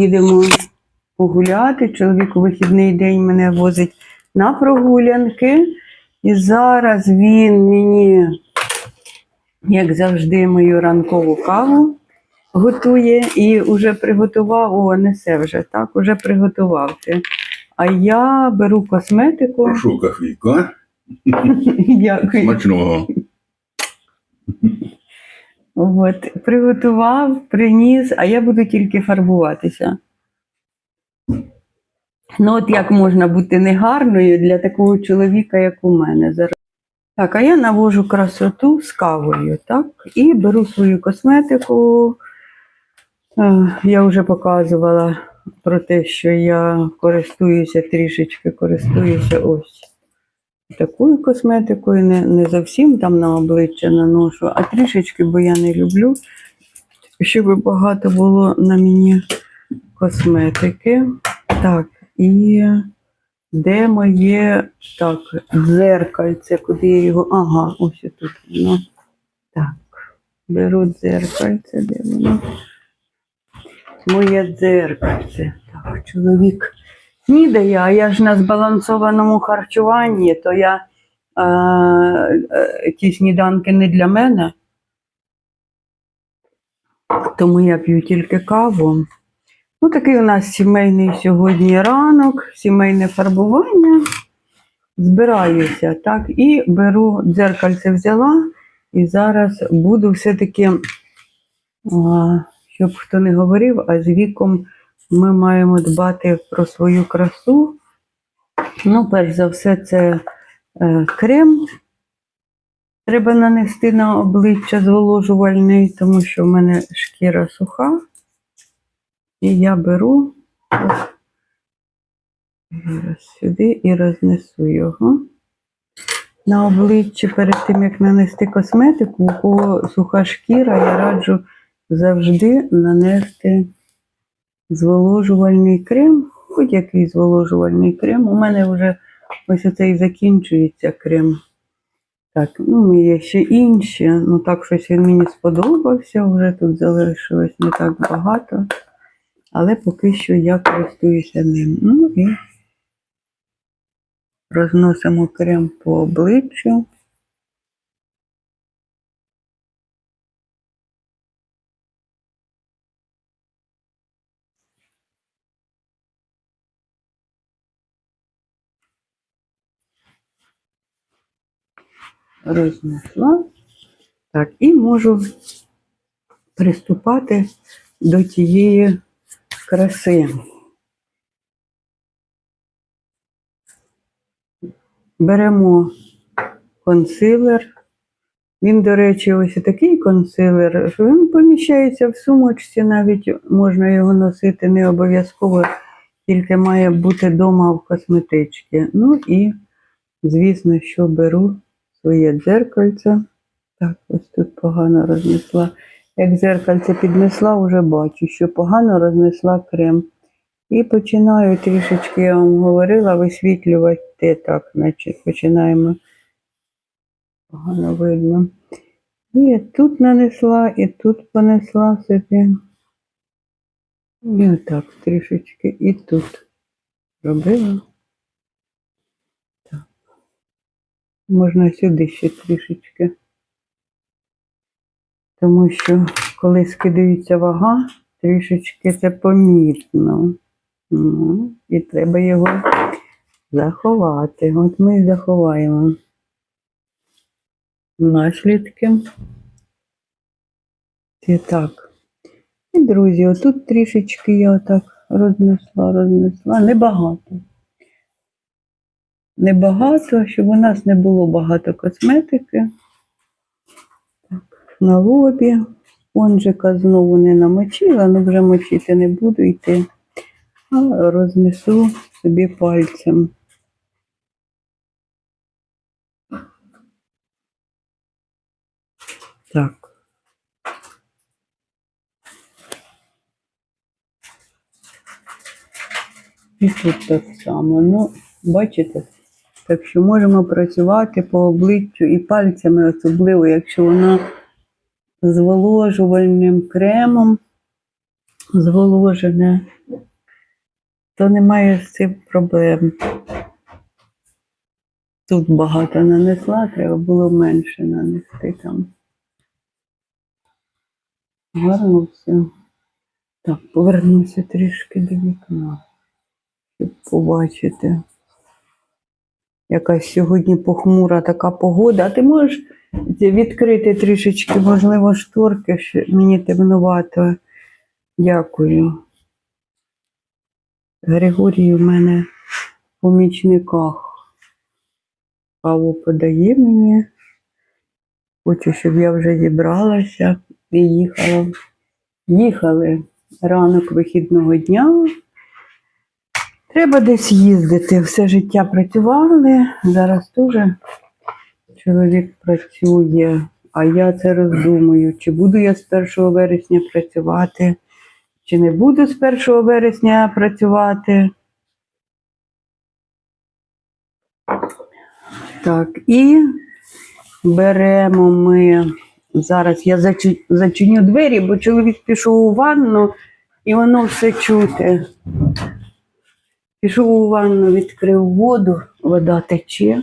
Їдемо погуляти. Чоловік у вихідний день мене возить на прогулянки. І зараз він мені, як завжди, мою ранкову каву готує і вже приготував, о, несе вже, так, уже приготував це. А я беру косметику. Прошу кофійку. Дякую. Смачного. От, приготував, приніс, а я буду тільки фарбуватися. Ну, от як можна бути негарною для такого чоловіка, як у мене зараз. Так, а я навожу красоту з кавою, так? І беру свою косметику. Е, Я вже показувала про те, що я користуюся трішечки, користуюся ось такою косметикою, не, не зовсім там на обличчя наношу, а трішечки, бо я не люблю, щоб багато було на мені косметики. Так, і де моє так, дзеркальце, куди я його. Ага, ось тут воно. Так, беру дзеркальце, де воно? Моє дзеркальце. Так, чоловік снідає, а я ж на збалансованому харчуванні, то я е, е, ті сніданки не для мене. Тому я п'ю тільки каву. Ну, такий у нас сімейний сьогодні ранок, сімейне фарбування. Збираюся, так, і беру дзеркальце взяла, і зараз буду все-таки, щоб хто не говорив, а з віком ми маємо дбати про свою красу. Ну, перш за все, це е, крем. Треба нанести на обличчя зволожувальний, тому що в мене шкіра суха. І я беру зараз сюди і рознесу його. На обличчі перед тим, як нанести косметику, у кого суха шкіра, я раджу завжди нанести зволожувальний крем, хоч який зволожувальний крем. У мене вже ось оцей закінчується крем. Так, ну є ще інші. Ну так щось він мені сподобався, вже тут залишилось не так багато. Але поки що я користуюся ним. Ну і розносимо крем по обличчю. Рознесла. Так, і можу приступати до тієї краси. Беремо консилер. Він, до речі, ось такий консилер, що він поміщається в сумочці, навіть можна його носити не обов'язково, тільки має бути вдома в косметичці. Ну і, звісно, що беру своє дзеркальце. Так, ось тут погано рознесла. Як дзеркальце піднесла, вже бачу, що погано рознесла крем. І починаю трішечки, я вам говорила, висвітлювати так, значить, починаємо. Погано видно. І тут нанесла, і тут понесла собі. І отак трішечки. І тут робила. Так. Можна сюди ще трішечки. Тому що коли скидається вага, трішечки це помітно. Ну, і треба його заховати. От ми і заховаємо наслідки. І так. І, друзі, отут трішечки я отак рознесла, рознесла. Небагато. Небагато, щоб у нас не було багато косметики. Так, на лобі. Спонжика знову не намочила, але вже мочити не буду йти. А рознесу собі пальцем. Так. І тут так само. Ну, бачите? Так що можемо працювати по обличчю і пальцями, особливо, якщо вона зволожувальним кремом. зволожене, то немає з цим проблем. Тут багато нанесла, треба було менше нанести там. Гарно. Так, повернуся трішки до вікна, щоб побачити. Якась сьогодні похмура така погода. А ти можеш відкрити трішечки, можливо, шторки, мені темнувато. Дякую. Григорій у мене в помічниках. Каву подає мені. Хочу, щоб я вже зібралася і їхала. Їхали ранок вихідного дня. Треба десь їздити. Все життя працювали. Зараз теж чоловік працює, а я це роздумую, чи буду я з 1 вересня працювати, чи не буду з 1 вересня працювати. Так, і беремо ми. Зараз я зачиню двері, бо чоловік пішов у ванну і воно все чути. Пішов у ванну, відкрив воду, вода тече.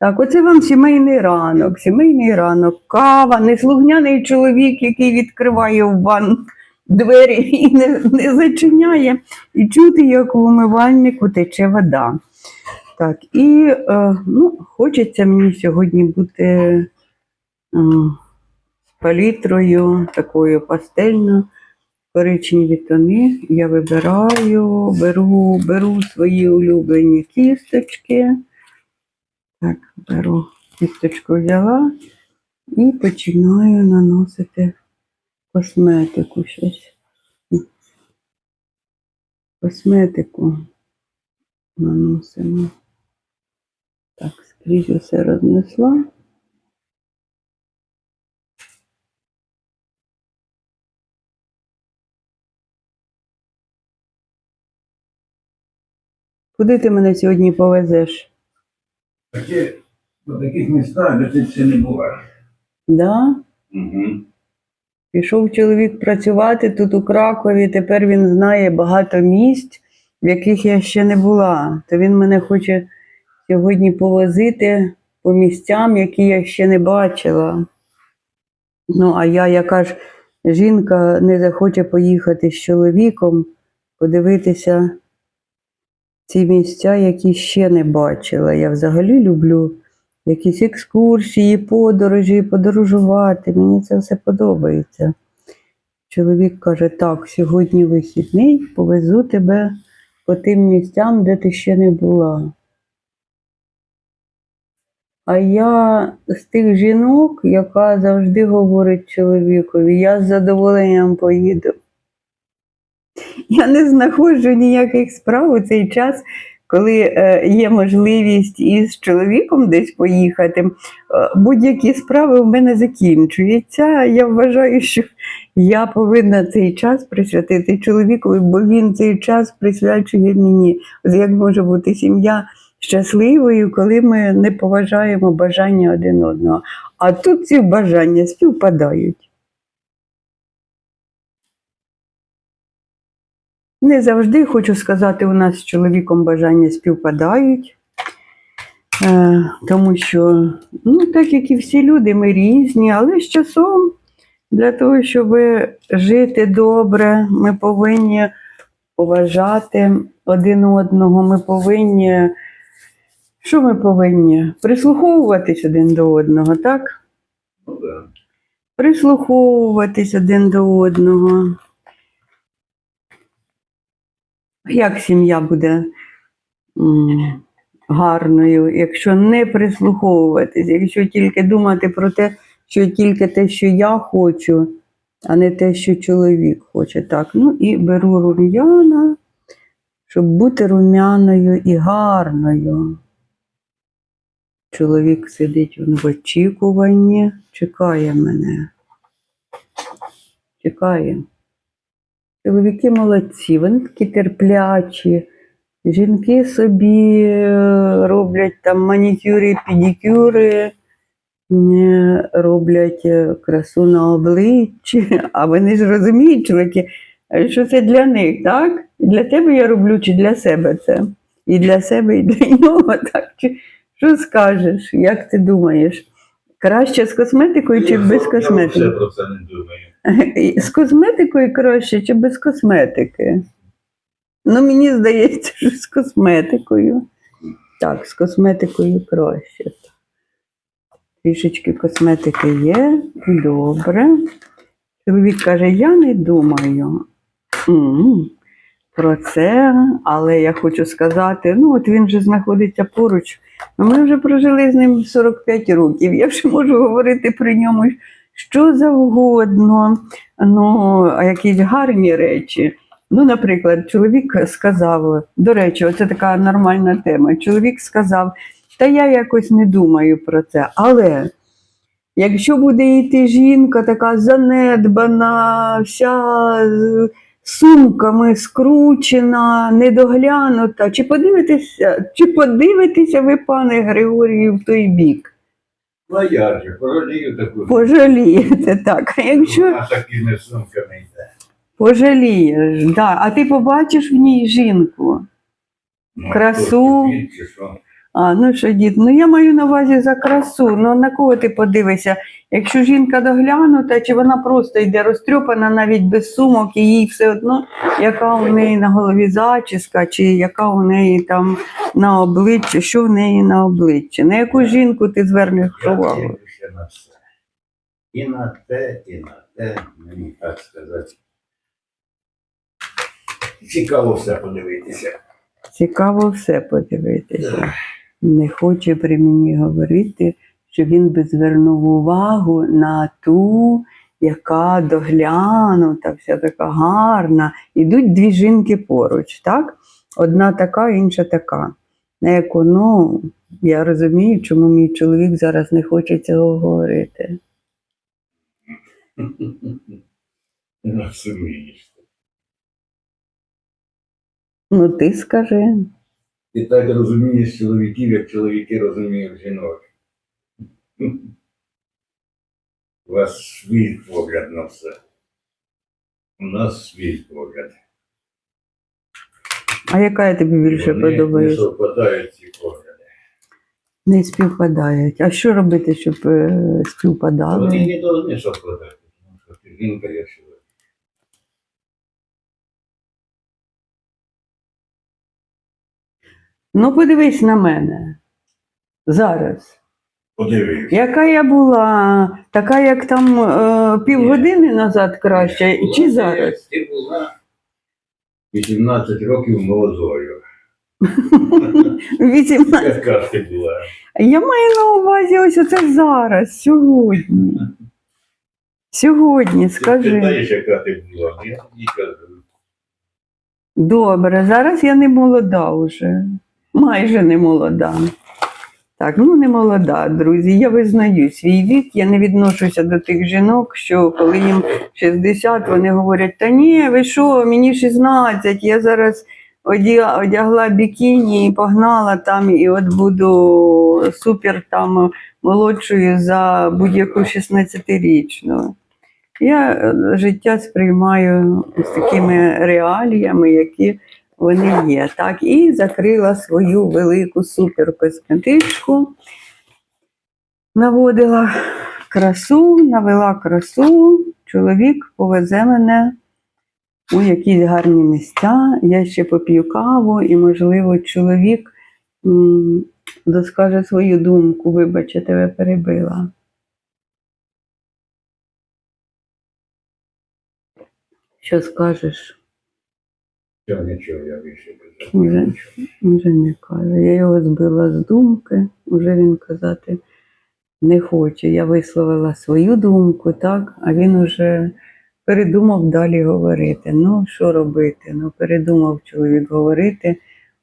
Так, оце вам сімейний ранок, сімейний ранок, кава, неслухняний чоловік, який відкриває в ванну двері і не, не зачиняє, і чути, як в умивальнику тече вода. Так, і е, ну, хочеться мені сьогодні бути е, з палітрою, такою пастельно, коричневі тони. Я вибираю, беру, беру свої улюблені кісточки. Так, беру кісточку взяла і починаю наносити косметику щось. Косметику наносимо. Так, скрізь усе рознесла. Куди ти мене сьогодні повезеш? Таке, до таких містах, де ти ще не була. Да? Угу. Пішов чоловік працювати тут у Кракові, тепер він знає багато місць, в яких я ще не була. То він мене хоче сьогодні повозити по місцям, які я ще не бачила. Ну, а я, яка ж жінка, не захоче поїхати з чоловіком, подивитися ці місця, які ще не бачила. Я взагалі люблю якісь екскурсії, подорожі, подорожувати. Мені це все подобається. Чоловік каже: так, сьогодні вихідний, повезу тебе по тим місцям, де ти ще не була. А я з тих жінок, яка завжди говорить чоловікові, я з задоволенням поїду. Я не знаходжу ніяких справ у цей час, коли е, є можливість із чоловіком десь поїхати. Е, Будь-які справи в мене закінчуються. Я вважаю, що я повинна цей час присвятити чоловікові, бо він цей час присвячує мені. Як може бути сім'я щасливою, коли ми не поважаємо бажання один одного. А тут ці бажання співпадають. Не завжди хочу сказати, у нас з чоловіком бажання співпадають, е, тому що, ну, так як і всі люди, ми різні, але з часом для того, щоб жити добре, ми повинні поважати один одного, ми повинні. Що ми повинні? Прислуховуватись один до одного, так? Ну. Прислуховуватись один до одного. Як сім'я буде гарною, якщо не прислуховуватись, якщо тільки думати про те, що тільки те, що я хочу, а не те, що чоловік хоче. Так, ну і беру рум'яна, щоб бути рум'яною і гарною. Чоловік сидить в очікуванні, чекає мене. Чекає. Чоловіки молодці, вони такі терплячі. Жінки собі е, роблять там манікюри, педикюри, е, роблять е, красу на обличчі, а вони ж розуміють, чоловіки, що це для них, так? Для тебе я роблю чи для себе це? І для себе, і для нього, так? Чи, що скажеш? Як ти думаєш? Краще з косметикою чи без косметики? все про це не думаю. З косметикою краще чи без косметики? Ну, мені здається, що з косметикою. Так, з косметикою краще. Трішечки косметики є. Добре. Чоловік каже: я не думаю про це, але я хочу сказати: ну, от він же знаходиться поруч. Ми вже прожили з ним 45 років. Я вже можу говорити при ньому що завгодно, ну, якісь гарні речі. Ну, наприклад, чоловік сказав, до речі, оце така нормальна тема. Чоловік сказав, та я якось не думаю про це. Але якщо буде йти жінка така занедбана, вся сумками скручена, недоглянута, чи подивитеся, чи подивитеся ви, пане Григорію, в той бік? Ну я же породію таку. Пожалієте так. А якщо А такими сумками йде. пожалієш, да. а ти побачиш в ній жінку. Ну, Красу. хто тобі, чи що? А, ну що, дід, ну я маю на увазі за красу. Ну на кого ти подивишся? Якщо жінка доглянута, чи вона просто йде розтрьопана навіть без сумок, і їй все одно, яка у неї на голові зачіска, чи яка у неї там на обличчі, що в неї на обличчі. На яку жінку ти звернеш увагу? дивлюся на все. І на те, і на те, мені так сказати. Цікаво все подивитися. Цікаво все подивитися. Не хоче при мені говорити, що він би звернув увагу на ту, яка доглянута, вся така гарна. Ідуть дві жінки поруч, так? Одна така, інша така. На яку, ну, я розумію, чому мій чоловік зараз не хоче цього говорити. Розумієш. Ну, ти скажи. Ти так розумієш чоловіків, як чоловіки розуміють жінок. У вас свій погляд на все. У нас свій погляд. А яка тобі більше Вони не подобається? совпадають ці погляди. Не співпадають. А що робити, щоб е, співпадали? Вони не повинні совпадати. Тому що ти жінка, я чоловік. Ну, подивись на мене. Зараз. Подивився. Яка я була, така, як там е, півгодини назад краще, чи зараз? Ти була 18 років молодою. 18. Яка ти була? Я маю на увазі ось оце зараз, сьогодні. Сьогодні, Ти скажи. питаєш, яка ти була? Я тобі кажу. Добре, зараз я не молода вже. Майже не молода. Так, ну не молода, друзі. Я визнаю свій вік. Я не відношуся до тих жінок, що коли їм 60, вони говорять: та ні, ви що, мені 16, я зараз одя- одягла бікіні і погнала там, і от буду супер там молодшою за будь-яку 16-річну. Я е, життя сприймаю з такими реаліями, які вони є. Так, і закрила свою велику суперкосметичку, наводила красу, навела красу. Чоловік повезе мене у якісь гарні місця. Я ще поп'ю каву, і, можливо, чоловік доскаже свою думку. Вибач, я тебе перебила. Що скажеш? Що нічого я більше казати. Вже. Вже не каже. Я його збила з думки, вже він казати не хоче. Я висловила свою думку, так, а він уже передумав далі говорити. Ну, що робити? Ну, передумав чоловік говорити.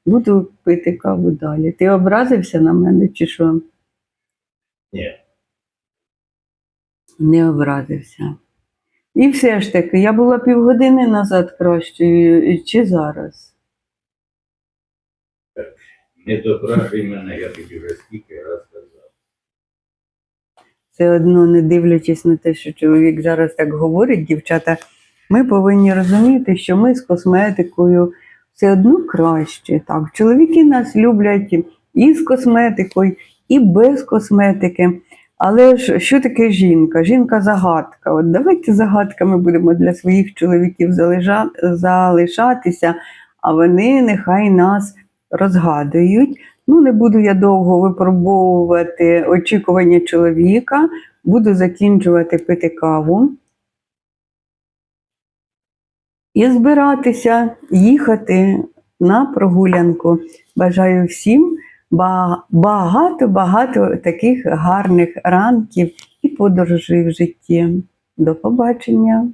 Буду пити каву далі. Ти образився на мене чи що? Ні. Не образився. І все ж таки, я була півгодини назад кращою, чи зараз? Не допрашуй мене, я тобі вже скільки раз казав. все одно, не дивлячись на те, що чоловік зараз так говорить, дівчата Ми повинні розуміти, що ми з косметикою все одно краще. Так, чоловіки нас люблять і з косметикою, і без косметики. Але ж що таке жінка? Жінка загадка. От давайте загадками будемо для своїх чоловіків залишатися, а вони нехай нас розгадують. Ну, не буду я довго випробовувати очікування чоловіка, буду закінчувати пити каву і збиратися їхати на прогулянку. Бажаю всім багато-багато таких гарних ранків і подорожей в житті. До побачення!